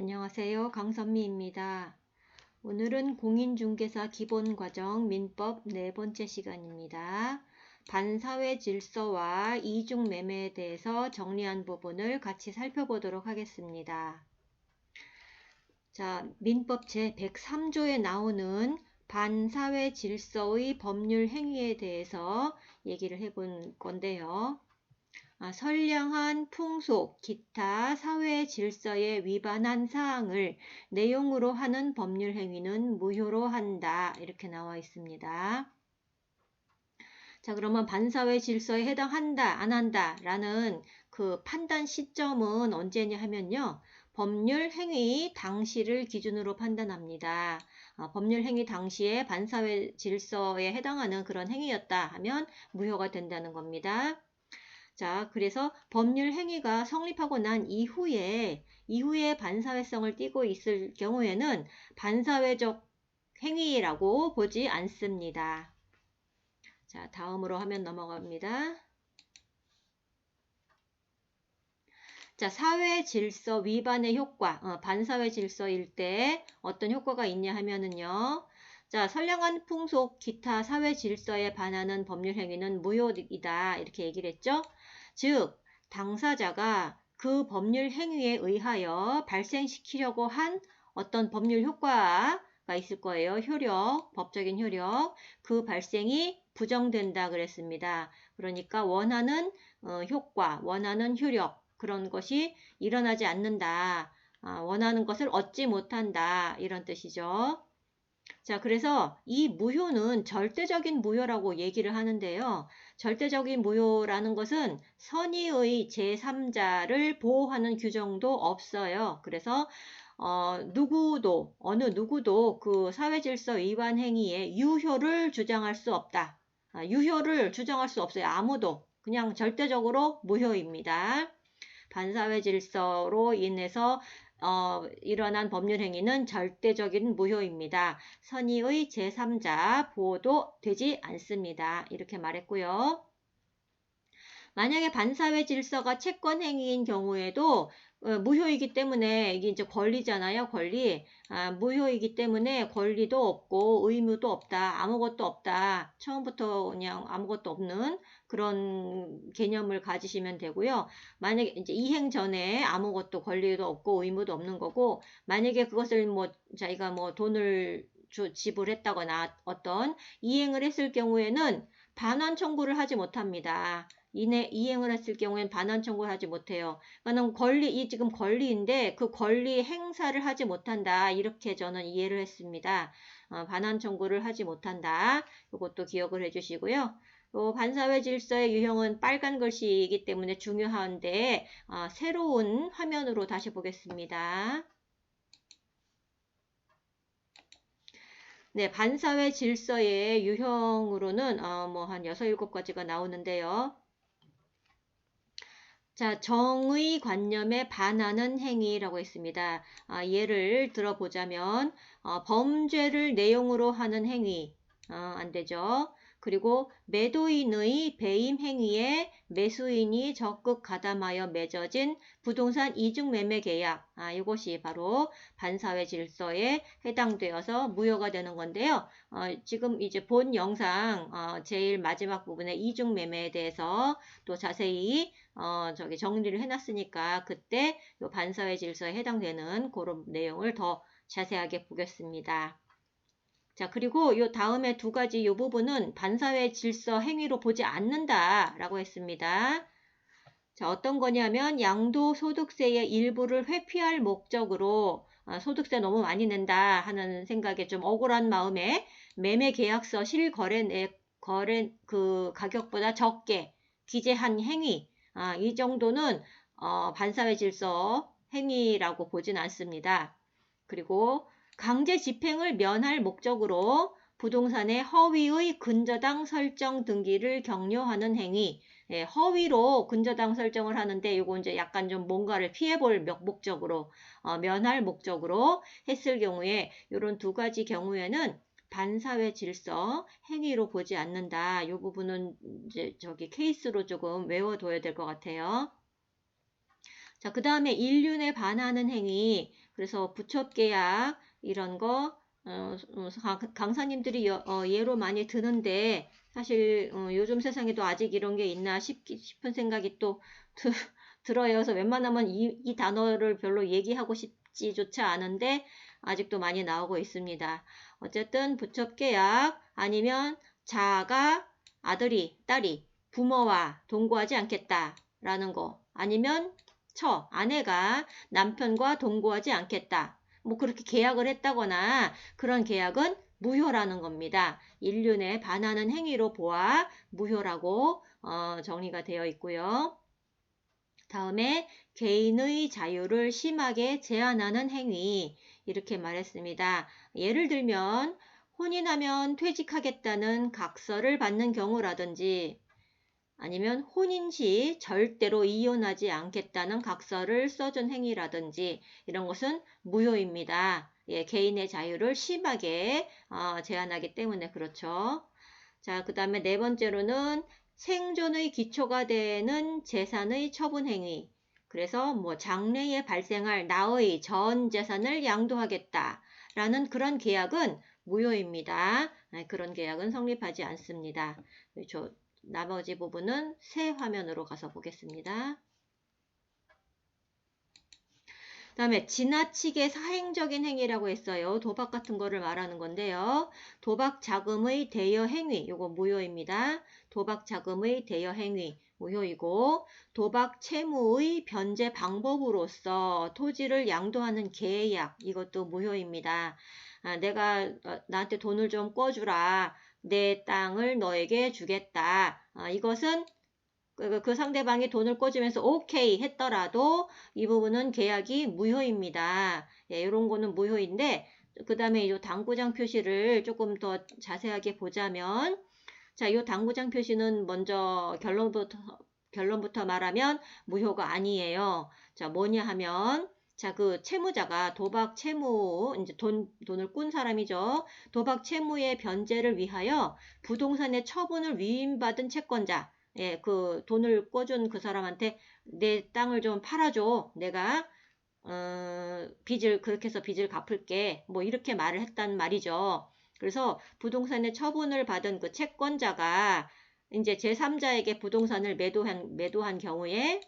안녕하세요. 강선미입니다. 오늘은 공인중개사 기본과정 민법 네 번째 시간입니다. 반사회 질서와 이중매매에 대해서 정리한 부분을 같이 살펴보도록 하겠습니다. 자, 민법 제 103조에 나오는 반사회 질서의 법률 행위에 대해서 얘기를 해본 건데요. 아, 선량한 풍속, 기타 사회 질서에 위반한 사항을 내용으로 하는 법률 행위는 무효로 한다. 이렇게 나와 있습니다. 자, 그러면 반사회 질서에 해당한다, 안 한다 라는 그 판단 시점은 언제냐 하면요. 법률 행위 당시를 기준으로 판단합니다. 어, 법률 행위 당시에 반사회 질서에 해당하는 그런 행위였다 하면 무효가 된다는 겁니다. 자, 그래서 법률 행위가 성립하고 난 이후에 이후에 반사회성을 띠고 있을 경우에는 반사회적 행위라고 보지 않습니다. 자, 다음으로 화면 넘어갑니다. 자, 사회 질서 위반의 효과, 어, 반사회 질서일 때 어떤 효과가 있냐 하면은요. 자, 선량한 풍속, 기타 사회 질서에 반하는 법률 행위는 무효이다. 이렇게 얘기를 했죠. 즉, 당사자가 그 법률 행위에 의하여 발생시키려고 한 어떤 법률 효과가 있을 거예요. 효력, 법적인 효력. 그 발생이 부정된다 그랬습니다. 그러니까 원하는 어, 효과, 원하는 효력 그런 것이 일어나지 않는다. 아, 원하는 것을 얻지 못한다. 이런 뜻이죠. 자, 그래서 이 무효는 절대적인 무효라고 얘기를 하는데요. 절대적인 무효라는 것은 선의의 제3자를 보호하는 규정도 없어요. 그래서 어, 누구도 어느 누구도 그 사회 질서 위반 행위에 유효를 주장할 수 없다. 아, 유효를 주장할 수 없어요. 아무도 그냥 절대적으로 무효입니다. 반사회 질서로 인해서 어, 일어난 법률 행위는 절대적인 무효입니다. 선의의 제3자 보호도 되지 않습니다. 이렇게 말했고요. 만약에 반사회 질서가 채권 행위인 경우에도 어, 무효이기 때문에 이게 이제 권리잖아요. 권리. 아, 무효이기 때문에 권리도 없고 의무도 없다. 아무것도 없다. 처음부터 그냥 아무것도 없는 그런 개념을 가지시면 되고요. 만약에 이제 이행 전에 아무것도 권리도 없고 의무도 없는 거고 만약에 그것을 뭐 자기가 뭐 돈을 주, 지불했다거나 어떤 이행을 했을 경우에는 반환 청구를 하지 못합니다. 이내 이행을 했을 경우엔 반환 청구를 하지 못해요. 그러니까 권리 이 지금 권리인데 그 권리 행사를 하지 못한다. 이렇게 저는 이해를 했습니다. 어, 반환 청구를 하지 못한다. 이것도 기억을 해주시고요. 또 반사회 질서의 유형은 빨간 글씨이기 때문에 중요한데 어, 새로운 화면으로 다시 보겠습니다. 네, 반사회 질서의 유형으로는 어, 뭐한 6, 7가지가 나오는데요. 자, 정의 관념에 반하는 행위라고 했습니다. 아, 예를 들어보자면 어, 범죄를 내용으로 하는 행위 어, 안 되죠. 그리고 매도인의 배임 행위에 매수인이 적극 가담하여 맺어진 부동산 이중 매매 계약. 아, 이것이 바로 반사회 질서에 해당되어서 무효가 되는 건데요. 어, 지금 이제 본 영상 어, 제일 마지막 부분에 이중 매매에 대해서 또 자세히 어, 저기 정리를 해놨으니까 그때 요 반사회 질서에 해당되는 그런 내용을 더 자세하게 보겠습니다. 자, 그리고 요 다음에 두 가지 요 부분은 반사회 질서 행위로 보지 않는다라고 했습니다. 자, 어떤 거냐면 양도 소득세의 일부를 회피할 목적으로 아, 소득세 너무 많이 낸다 하는 생각에 좀 억울한 마음에 매매 계약서 실거래 거래 그 가격보다 적게 기재한 행위 아, 이 정도는 어, 반사회 질서 행위라고 보진 않습니다. 그리고 강제 집행을 면할 목적으로 부동산의 허위의 근저당 설정 등기를 격려하는 행위, 예, 허위로 근저당 설정을 하는데 이거 이제 약간 좀 뭔가를 피해볼 목적으로 어, 면할 목적으로 했을 경우에 이런 두 가지 경우에는 반사회 질서 행위로 보지 않는다. 이 부분은 이제 저기 케이스로 조금 외워둬야 될 것 같아요. 자, 그 다음에 인륜에 반하는 행위. 그래서 부첩계약 이런 거 어, 어, 강- 강사님들이 여- 어, 예로 많이 드는데 사실 어, 요즘 세상에도 아직 이런 게 있나 싶, 싶은 생각이 또 드, 들어요. 그래서 웬만하면 이, 이 단어를 별로 얘기하고 싶 지조차 않은데 아직도 많이 나오고 있습니다. 어쨌든 부첩계약 아니면 자가 아들이 딸이 부모와 동거하지 않겠다라는 거 아니면 처 아내가 남편과 동거하지 않겠다. 뭐 그렇게 계약을 했다거나 그런 계약은 무효라는 겁니다. 인륜에 반하는 행위로 보아 무효라고 어, 정리가 되어 있고요. 다음에 개인의 자유를 심하게 제한하는 행위 이렇게 말했습니다. 예를 들면 혼인하면 퇴직하겠다는 각서를 받는 경우라든지 아니면 혼인 시 절대로 이혼하지 않겠다는 각서를 써준 행위라든지 이런 것은 무효입니다. 예, 개인의 자유를 심하게 어, 제한하기 때문에 그렇죠. 자, 그 다음에 네 번째로는 생존의 기초가 되는 재산의 처분 행위. 그래서 뭐 장래에 발생할 나의 전 재산을 양도하겠다. 라는 그런 계약은 무효입니다. 네, 그런 계약은 성립하지 않습니다. 저 나머지 부분은 새 화면으로 가서 보겠습니다. 다음에 지나치게 사행적인 행위라고 했어요. 도박 같은 거를 말하는 건데요. 도박 자금의 대여 행위, 요거 무효입니다. 도박 자금의 대여 행위 무효이고 도박 채무의 변제 방법으로서 토지를 양도하는 계약 이것도 무효입니다. 아, 내가 어, 나한테 돈을 좀 꿔주라. 내 땅을 너에게 주겠다. 아, 이것은 그, 그 상대방이 돈을 꿔주면서 오케이 했더라도 이 부분은 계약이 무효입니다. 예, 이런 거는 무효인데 그 다음에 이 당구장 표시를 조금 더 자세하게 보자면 자, 이 당구장 표시는 먼저 결론부터 결론부터 말하면 무효가 아니에요. 자, 뭐냐 하면 자, 그 채무자가 도박 채무, 이제 돈, 돈을 꾼 사람이죠. 도박 채무의 변제를 위하여 부동산의 처분을 위임받은 채권자, 예, 그 돈을 꿔준 그 사람한테 내 땅을 좀 팔아줘. 내가 어, 빚을 그렇게 해서 빚을 갚을게. 뭐 이렇게 말을 했단 말이죠. 그래서 부동산의 처분을 받은 그 채권자가 이제 제3자에게 부동산을 매도한 매도한 경우에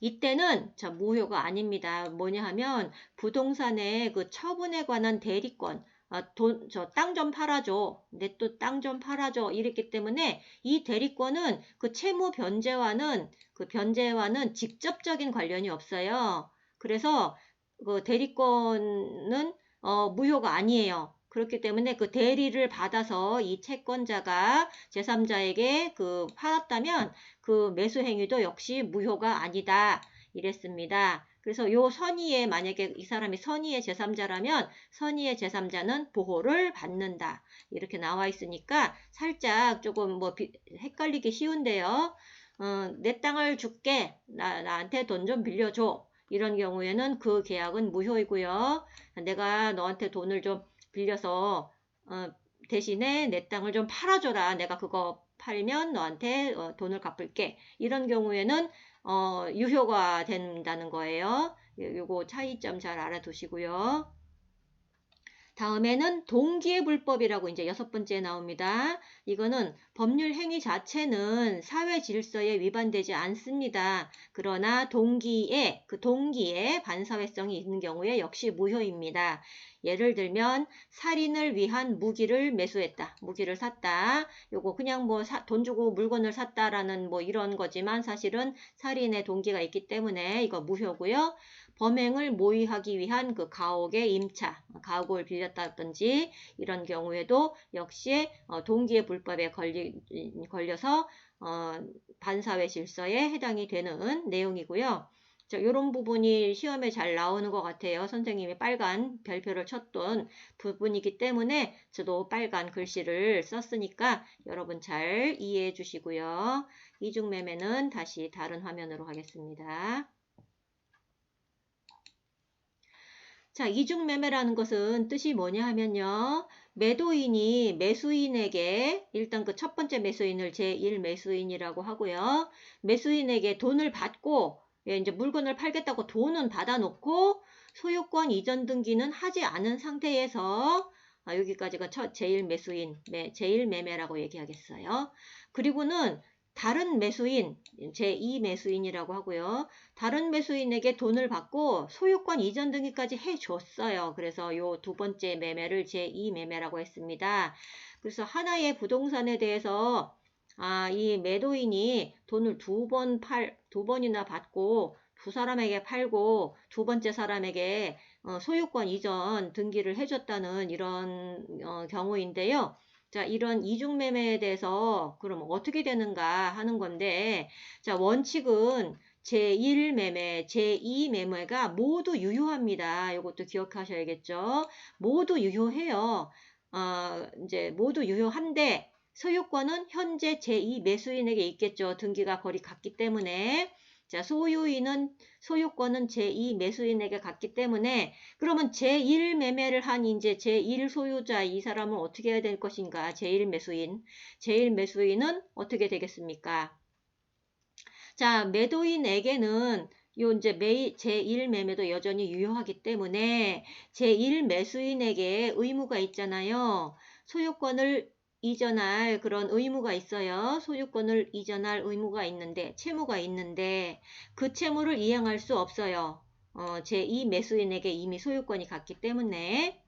이때는 자 무효가 아닙니다. 뭐냐 하면 부동산의 그 처분에 관한 대리권 아, 돈, 저 땅 좀 팔아줘. 내 또 땅 좀 팔아줘. 이랬기 때문에 이 대리권은 그 채무 변제와는 그 변제와는 직접적인 관련이 없어요. 그래서 그 대리권은 어, 무효가 아니에요. 그렇기 때문에 그 대리를 받아서 이 채권자가 제3자에게 그 팔았다면 그 매수 행위도 역시 무효가 아니다. 이랬습니다. 그래서 요 선의에 만약에 이 사람이 선의의 제3자라면 선의의 제3자는 보호를 받는다. 이렇게 나와 있으니까 살짝 조금 뭐 비, 헷갈리기 쉬운데요. 어, 내 땅을 줄게. 나, 나한테 돈 좀 빌려줘. 이런 경우에는 그 계약은 무효이고요. 내가 너한테 돈을 좀 빌려서 어, 대신에 내 땅을 좀 팔아줘라. 내가 그거 팔면 너한테 어, 돈을 갚을게. 이런 경우에는 어, 유효가 된다는 거예요. 요거 차이점 잘 알아두시고요. 다음에는 동기의 불법이라고 이제 여섯 번째 나옵니다. 이거는 법률 행위 자체는 사회 질서에 위반되지 않습니다. 그러나 동기에 그 동기에 반사회성이 있는 경우에 역시 무효입니다. 예를 들면 살인을 위한 무기를 매수했다. 무기를 샀다. 요거 그냥 뭐 돈 주고 물건을 샀다라는 뭐 이런 거지만 사실은 살인의 동기가 있기 때문에 이거 무효고요. 범행을 모의하기 위한 그 가옥의 임차, 가옥을 빌렸다든지 이런 경우에도 역시 어, 동기의 불법에 걸리, 걸려서 어, 반사회 질서에 해당이 되는 내용이고요. 자, 이런 부분이 시험에 잘 나오는 것 같아요. 선생님이 빨간 별표를 쳤던 부분이기 때문에 저도 빨간 글씨를 썼으니까 여러분 잘 이해해 주시고요. 이중매매는 다시 다른 화면으로 가겠습니다. 자, 이중매매라는 것은 뜻이 뭐냐 하면요. 매도인이 매수인에게 일단 그 첫 번째 매수인을 제1 매수인이라고 하고요. 매수인에게 돈을 받고 예, 이제 물건을 팔겠다고 돈은 받아놓고 소유권 이전 등기는 하지 않은 상태에서 아, 여기까지가 첫 제일 매수인, 매, 제일 매매라고 얘기하겠어요. 그리고는 다른 매수인, 제2 매수인이라고 하고요. 다른 매수인에게 돈을 받고 소유권 이전 등기까지 해줬어요. 그래서 요 두 번째 매매를 제2 매매라고 했습니다. 그래서 하나의 부동산에 대해서 아, 이 매도인이 돈을 두 번 팔, 두 번이나 받고 두 사람에게 팔고 두 번째 사람에게 어, 소유권 이전 등기를 해줬다는 이런 어, 경우인데요. 자, 이런 이중매매에 대해서 그럼 어떻게 되는가 하는 건데, 자, 원칙은 제1매매, 제2매매가 모두 유효합니다. 이것도 기억하셔야겠죠. 모두 유효해요. 어, 이제 모두 유효한데, 소유권은 현재 제2 매수인에게 있겠죠. 등기가 거리 같기 때문에. 자, 소유인은 소유권은 제2 매수인에게 갔기 때문에 그러면 제1 매매를 한 이제 제1 소유자 이 사람은 어떻게 해야 될 것인가? 제1 매수인. 제1 매수인은 어떻게 되겠습니까? 자, 매도인에게는 요 이제 매, 제1 매매도 여전히 유효하기 때문에 제1 매수인에게 의무가 있잖아요. 소유권을 이전할 그런 의무가 있어요. 소유권을 이전할 의무가 있는데, 채무가 있는데, 그 채무를 이행할 수 없어요. 어, 제2 매수인에게 이미 소유권이 갔기 때문에.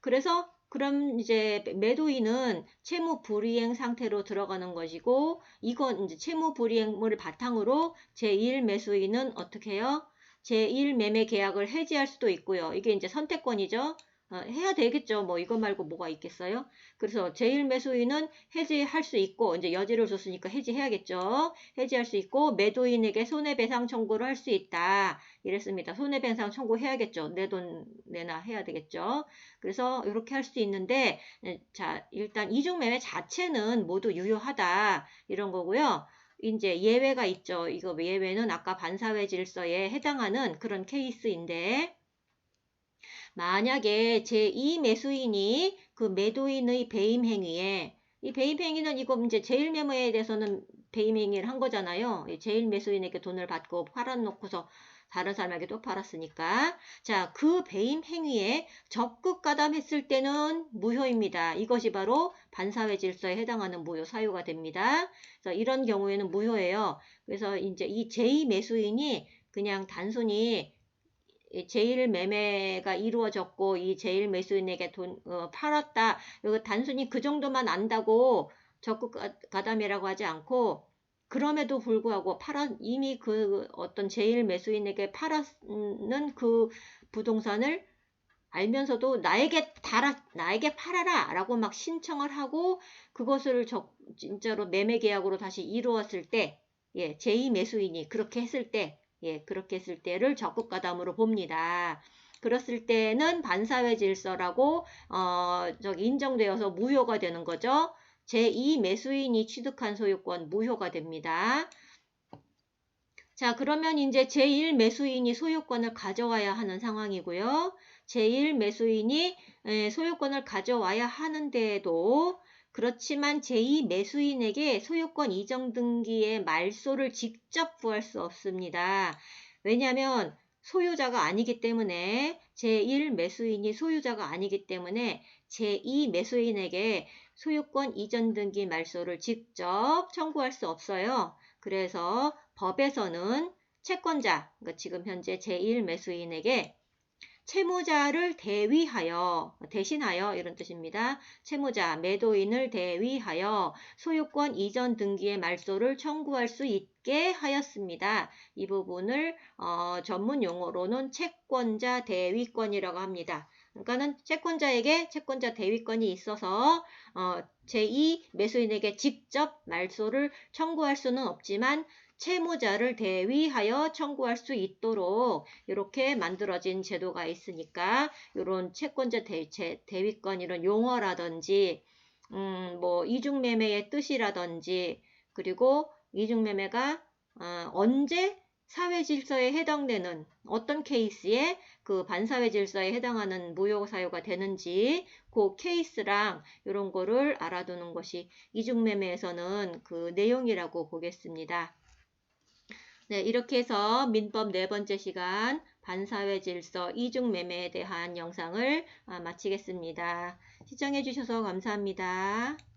그래서 그럼 이제 매도인은 채무 불이행 상태로 들어가는 것이고, 이건 이제 채무 불이행을 바탕으로 제1 매수인은 어떻게 해요? 제1 매매 계약을 해지할 수도 있고요. 이게 이제 선택권이죠. 어, 해야 되겠죠. 뭐 이거 말고 뭐가 있겠어요? 그래서 제일 매수인은 해지할 수 있고 이제 여지를 줬으니까 해지해야겠죠. 해지할 수 있고 매도인에게 손해배상 청구를 할 수 있다. 이랬습니다. 손해배상 청구해야겠죠. 내 돈 내나 해야 되겠죠. 그래서 이렇게 할 수 있는데 자 일단 이중매매 자체는 모두 유효하다 이런 거고요. 이제 예외가 있죠. 이거 예외는 아까 반사회 질서에 해당하는 그런 케이스인데 만약에 제2 매수인이 그 매도인의 배임 행위에 이 배임 행위는 이거 이제 제일 매매에 대해서는 배임 행위를 한 거잖아요. 제일 매수인에게 돈을 받고 팔아놓고서 다른 사람에게 또 팔았으니까. 자, 그 배임 행위에 적극 가담했을 때는 무효입니다. 이것이 바로 반사회 질서에 해당하는 무효 사유가 됩니다. 그래서 이런 경우에는 무효예요. 그래서 이제 이 제2 매수인이 그냥 단순히 제일 매매가 이루어졌고 이 제일 매수인에게 돈 어, 팔았다. 이거 단순히 그 정도만 안다고 적극 가담이라고 하지 않고 그럼에도 불구하고 팔아 이미 그 어떤 제일 매수인에게 팔았는 그 부동산을 알면서도 나에게 달아 나에게 팔아라라고 막 신청을 하고 그것을 적, 진짜로 매매 계약으로 다시 이루었을 때 예, 제2 매수인이 그렇게 했을 때 예, 그렇게 했을 때를 적극 가담으로 봅니다. 그랬을 때는 반사회 질서라고 어, 저기 인정되어서 무효가 되는 거죠. 제2 매수인이 취득한 소유권 무효가 됩니다. 자, 그러면 이제 제1 매수인이 소유권을 가져와야 하는 상황이고요. 제1 매수인이 소유권을 가져와야 하는데도 그렇지만 제2 매수인에게 소유권 이전 등기의 말소를 직접 구할 수 없습니다. 왜냐하면 소유자가 아니기 때문에 제1 매수인이 소유자가 아니기 때문에 제2 매수인에게 소유권 이전 등기 말소를 직접 청구할 수 없어요. 그래서 법에서는 채권자, 그러니까 지금 현재 제1 매수인에게 채무자를 대위하여 대신하여 이런 뜻입니다. 채무자 매도인을 대위하여 소유권 이전 등기의 말소를 청구할 수 있게 하였습니다. 이 부분을 어, 전문 용어로는 채권자 대위권이라고 합니다. 그러니까는 채권자에게 채권자 대위권이 있어서 어, 제2 매수인에게 직접 말소를 청구할 수는 없지만 채무자를 대위하여 청구할 수 있도록 이렇게 만들어진 제도가 있으니까 이런 채권자 대, 대위권 이런 용어라든지 음, 뭐 이중매매의 뜻이라든지 그리고 이중매매가 어, 언제 사회 질서에 해당되는 어떤 케이스에 그 반사회 질서에 해당하는 무효 사유가 되는지 그 케이스랑 이런 거를 알아두는 것이 이중매매에서는 그 내용이라고 보겠습니다. 네, 이렇게 해서 민법 네 번째 시간 반사회 질서 이중 매매에 대한 영상을 아, 마치겠습니다. 시청해 주셔서 감사합니다.